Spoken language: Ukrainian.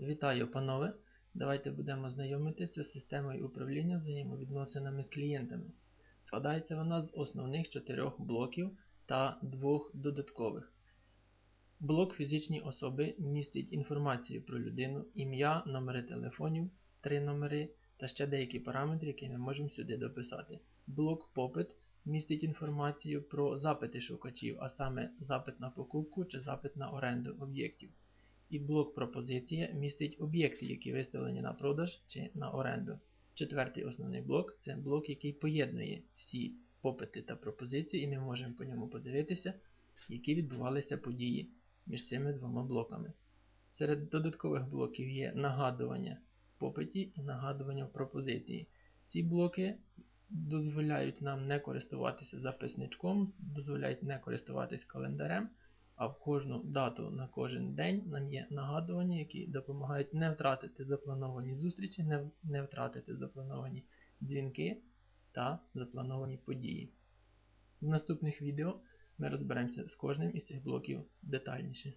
Вітаю, панове! Давайте будемо знайомитися з системою управління взаємовідносинами з клієнтами. Складається вона з основних чотирьох блоків та двох додаткових. Блок фізичні особи містить інформацію про людину, ім'я, номери телефонів, три номери та ще деякі параметри, які ми можемо сюди дописати. Блок попит містить інформацію про запити шукачів, а саме запит на покупку чи запит на оренду об'єктів. І блок пропозиція містить об'єкти, які виставлені на продаж чи на оренду. Четвертий основний блок це блок, який поєднує всі попити та пропозиції, і ми можемо по ньому подивитися, які відбувалися події між цими двома блоками. Серед додаткових блоків є нагадування в попиті і нагадування в пропозиції. Ці блоки дозволяють нам не користуватися записничком, дозволяють не користуватись календарем, а в кожну дату на кожен день нам є нагадування, які допомагають не втратити заплановані зустрічі, не, втратити заплановані дзвінки та заплановані події. В наступних відео ми розберемося з кожним із цих блоків детальніше.